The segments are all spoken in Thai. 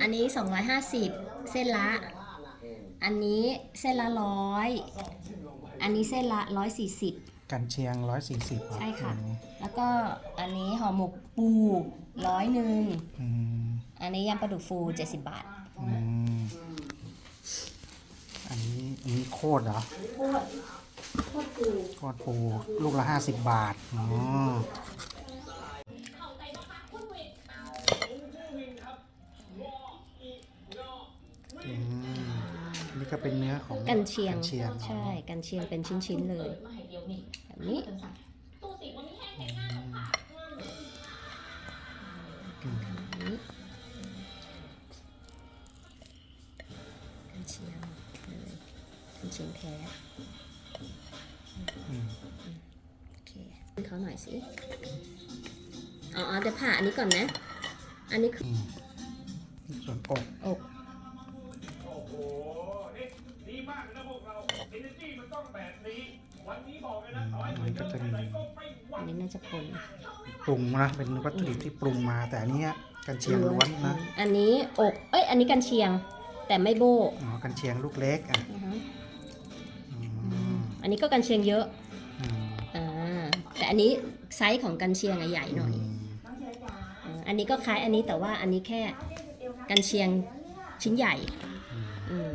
อันนี้ 250 เส้นละ อันนี้เส้นละร้อย อันนี้เส้นละ 140 กันเชียงร้อยสี่สิบใช่ค่ะ แล้วก็อันนี้ห่อหมกปูร้อยหนึ่ง อืมอันนี้ยำปลาดุกฟู 70 บาท อืมอันนี้อันนี้โคตรเหรอ โคตรโคตรปู โคตรปู ลูกละห้าสิบบาท อ๋ออื นนี่ก็เป็นเนื้อของกันเชียงกันเชียง ใช่ กันเชียงเป็นชิ้นๆเลยแบบนี้อืมนี้กันเชียงเลยกันเชียงแท้อืมโอเคเขาหน่อยสิอ๋ออ๋อเดี๋ยวผ่าอันนี้ก่อนนะ อันนี้คืออืมส่วนอกอก ต้องแบบนี้ วันนี้บอกเลยนะต่อให้มันก็จะมีก็ไม่หวัอังนนี้น่าจะปนปรุงนะเป็นวัตถุดิบที่ปรุงมาแต่อันเนี้ยกันเชียงล้วนนะอันนี้อก เอ้ย อันนี้กันเชียง แต่ไม่โบอ๋อกันเชียงลูกเล็กอะอือฮะอืมอันนี้ก็กันเชียงเยอะ อืมอ่า แต่อันนี้ไซส์ของกันเชียงอะใหญ่หน่อยอืมอ่าอันนี้ก็คล้ายอันนี้แต่ว่าอันนี้แค่กันเชียงชิ้นใหญ่อืม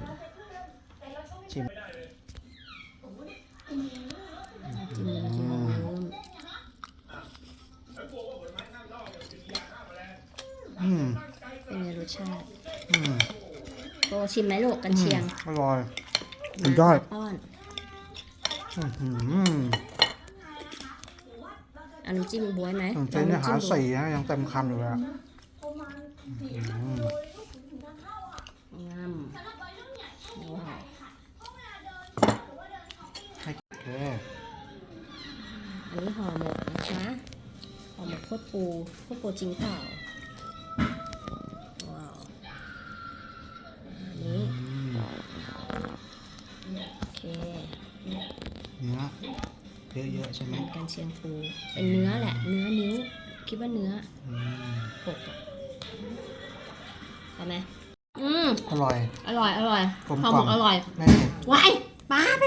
ชิม อืมเป็นไงรสชาติอืมโบชิมไหมลูกกันเชียงอร่อยสุดยอดป้อนอื้อหือเอาน้ำจิ้มบวยไหมสนใจเนื้อหาลองำจิ้มดูสี่นะยังเต็มคำอยู่เลยอะอืมงามว้าวให้โอเคอันนี้ห่อหมกนะคะห่อหมกโคตรปูโคตรปูจริงเปล่า นื้อเยอะๆใช่ไหมเป็นกันเชียงปูเป็นเนื้อแหละ เนื้อนิ้ว คิดว่าเนื้ออืมปกอะเอาไหมอืมอร่อย อร่อย อร่อยกลมห่อกหมล่อมกอร่อย ไม่เผ็ด ว้ายป้าไป